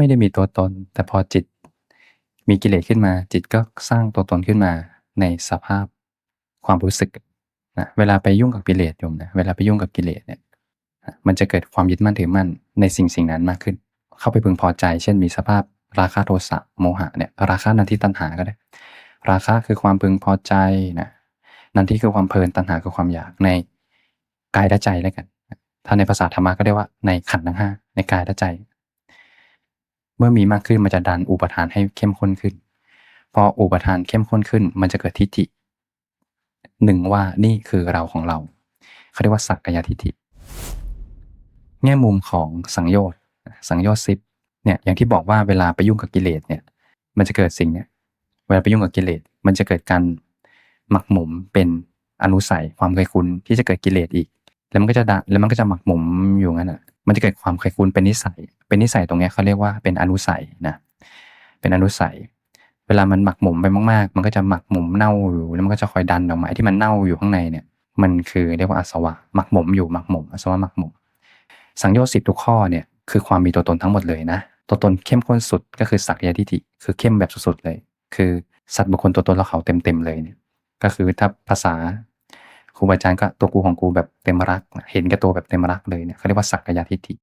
ไม่ได้มีตัวตน แต่พอจิตมีกิเลสขึ้นมา จิตก็สร้างตัวตนขึ้นมาในสภาพความรู้สึกนะเวลาไปยุ่งกับกิเลสโยมนะเวลาไปยุ่งกับกิเลสเนี่ยมันจะเกิดความยึดมั่นถือมั่นในสิ่งสิ่งนั้นมากขึ้น เข้าไปพึงพอใจ เช่นมีสภาพราคะโทสะโมหะเนี่ยราคะนันทิตัณหาก็ได้ ราคะคือความพึงพอใจนะนันทิคือความเพลินตัณหาคือความอยากในกายและใจแล้วกัน ถ้าในภาษาธรรมะก็เรียกว่าในขันธ์ทั้งห้าในกายและใจ เมื่อมีมากขึ้นมันจะดันอุปทานให้เข้มข้นขึ้น พออุปทานเข้มข้นขึ้น มันจะเกิดทิฏฐิหนึ่งว่านี่คือเราของเราเขาเรียกว่าสักกายทิฏฐิแง่มุมของสังโยชน์สังโยชน์สิบเนี่ยอย่างที่บอกว่าเวลาไปยุ่งกับกิเลสเนี่ยมันจะเกิดสิ่งเนี่ยเวลาไปยุ่งกับกิเลสมันจะเกิดการหมักหมมเป็นอนุสัยความเคยคุ้นที่จะเกิดกิเลสอีก แล้วมันก็จะดแล้วมันก็จะหมักหมมอยู่งั้นอะ มันจะเกิดความเคยคุ้นเป็นนิสัย เป็นนิสัยตรงนี้เขาเรียกว่าเป็นอนุสัยนะ เป็นอนุสัย เวลามันหมักหมมไปมากๆ มันก็จะหมักหมมเน่าอยู่ แล้วมันก็จะคอยดันออกมาที่มันเน่าอยู่ข้างในเนี่ย มันคือเรียกว่าอสวะ หมักหมมอยู่หมักหมมอสวะหมักหมม สังโยชน์สิบทุกข้อเนี่ยคือความมีตัวตนทั้งหมดเลยนะ ตัวตนเข้มข้นสุดก็คือสักยทิฏฐิ คือเข้มแบบสุดๆเลย คือสัตว์บุคคลตัวตนเราเขาเต็มๆเลยเนี่ย ก็คือถ้าภาษา รูบาอาจารย์ก็ตัวกูของกูแบบเต็มรัก เห็นแก่ตัวแบบเต็มรักเลยเนี่ยเขาเรียกว่าสักยทิฏฐิ